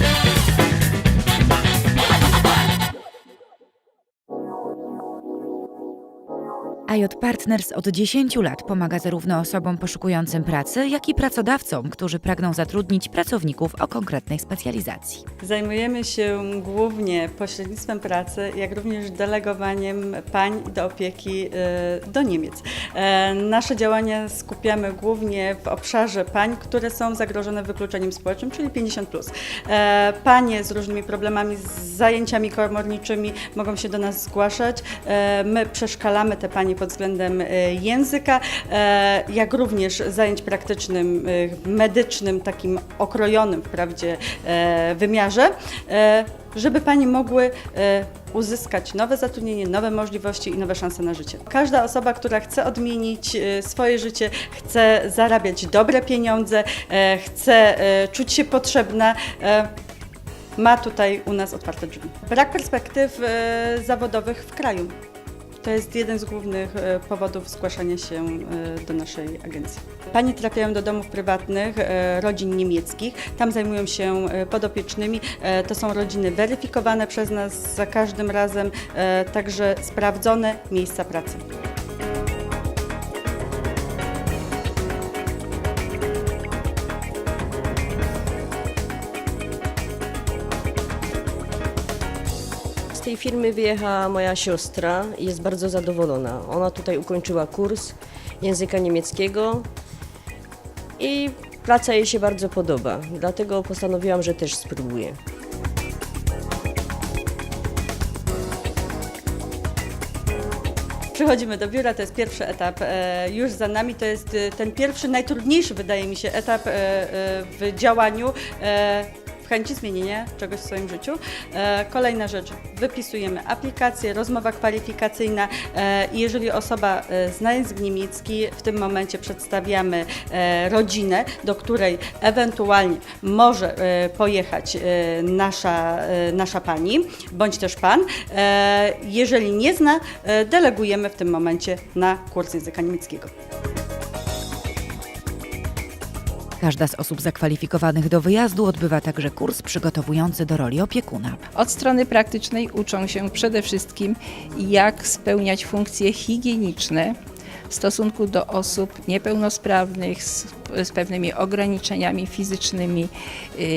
Thank you. AJ Partners od 10 lat pomaga zarówno osobom poszukującym pracy, jak i pracodawcom, którzy pragną zatrudnić pracowników o konkretnej specjalizacji. Zajmujemy się głównie pośrednictwem pracy, jak również delegowaniem pań do opieki e, do Niemiec. E, Nasze działania skupiamy głównie w obszarze pań, które są zagrożone wykluczeniem społecznym, czyli 50+. Plus. E, Panie z różnymi problemami, z zajęciami komorniczymi mogą się do nas zgłaszać. E, My przeszkalamy te panie pod względem e, języka, e, jak również zajęć praktycznym, e, medycznym, takim okrojonym wprawdzie wymiarze, żeby Panie mogły uzyskać nowe zatrudnienie, nowe możliwości i nowe szanse na życie. Każda osoba, która chce odmienić swoje życie, chce zarabiać dobre pieniądze, chce czuć się potrzebna, ma tutaj u nas otwarte drzwi. Brak perspektyw zawodowych w kraju. To jest jeden z głównych e, powodów zgłaszania się e, do naszej agencji. Panie trafiają do domów prywatnych e, rodzin niemieckich. Tam zajmują się podopiecznymi. To są rodziny weryfikowane przez nas za każdym razem, także sprawdzone miejsca pracy. Tej firmy wyjechała moja siostra i jest bardzo zadowolona. Ona tutaj ukończyła kurs języka niemieckiego i praca jej się bardzo podoba. Dlatego postanowiłam, że też spróbuję. Przychodzimy do biura, to jest pierwszy etap e, już za nami. To jest e, ten pierwszy, najtrudniejszy wydaje mi się etap e, w działaniu. Chęci zmienienia czegoś w swoim życiu. E, Kolejna rzecz, wypisujemy aplikację, rozmowa kwalifikacyjna e, i jeżeli osoba e, zna język niemiecki, w tym momencie przedstawiamy rodzinę, do której ewentualnie może pojechać nasza, nasza pani bądź też pan. Jeżeli nie zna, delegujemy w tym momencie na kurs języka niemieckiego. Każda z osób zakwalifikowanych do wyjazdu odbywa także kurs przygotowujący do roli opiekuna. Od strony praktycznej uczą się przede wszystkim, jak spełniać funkcje higieniczne w stosunku do osób niepełnosprawnych, z, z pewnymi ograniczeniami fizycznymi, yy,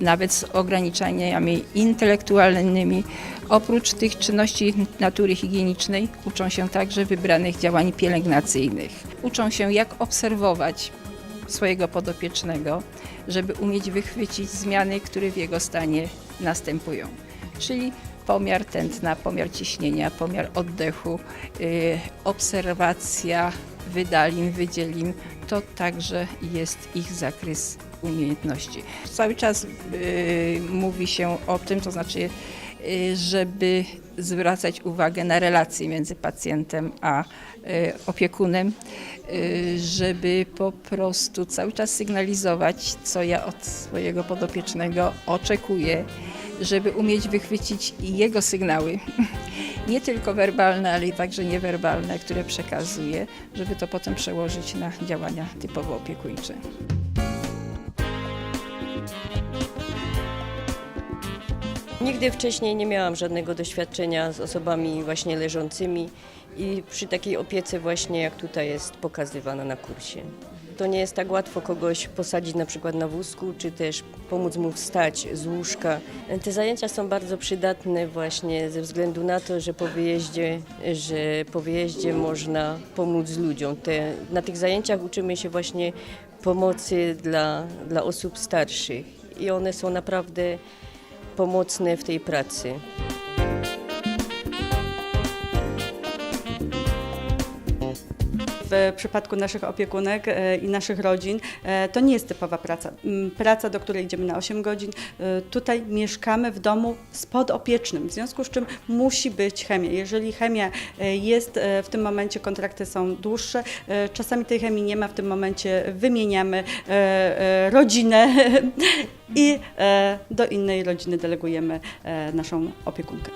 nawet z ograniczeniami intelektualnymi. Oprócz tych czynności natury higienicznej uczą się także wybranych działań pielęgnacyjnych. Uczą się, jak obserwować swojego podopiecznego, żeby umieć wychwycić zmiany, które w jego stanie następują. Czyli pomiar tętna, pomiar ciśnienia, pomiar oddechu, y, obserwacja wydalin, wydzielin, to także jest ich zakres umiejętności. Cały czas y, mówi się o tym, to znaczy, y, żeby zwracać uwagę na relacje między pacjentem a opiekunem, żeby po prostu cały czas sygnalizować, co ja od swojego podopiecznego oczekuję, żeby umieć wychwycić jego sygnały, nie tylko werbalne, ale i także niewerbalne, które przekazuje, żeby to potem przełożyć na działania typowo opiekuńcze. Nigdy wcześniej nie miałam żadnego doświadczenia z osobami właśnie leżącymi i przy takiej opiece właśnie jak tutaj jest pokazywana na kursie. To nie jest tak łatwo kogoś posadzić na przykład na wózku, czy też pomóc mu wstać z łóżka. Te zajęcia są bardzo przydatne właśnie ze względu na to, że po wyjeździe, że po wyjeździe można pomóc ludziom. Te, na tych zajęciach uczymy się właśnie pomocy dla, dla osób starszych i one są naprawdę pomocne w tej pracy. W przypadku naszych opiekunek e, i naszych rodzin e, to nie jest typowa praca. Mm, Praca, do której idziemy na 8 godzin. E, Tutaj mieszkamy w domu z podopiecznym, w związku z czym musi być chemia. Jeżeli chemia jest, w tym momencie kontrakty są dłuższe, czasami tej chemii nie ma, w tym momencie wymieniamy rodzinę i do innej rodziny delegujemy naszą opiekunkę.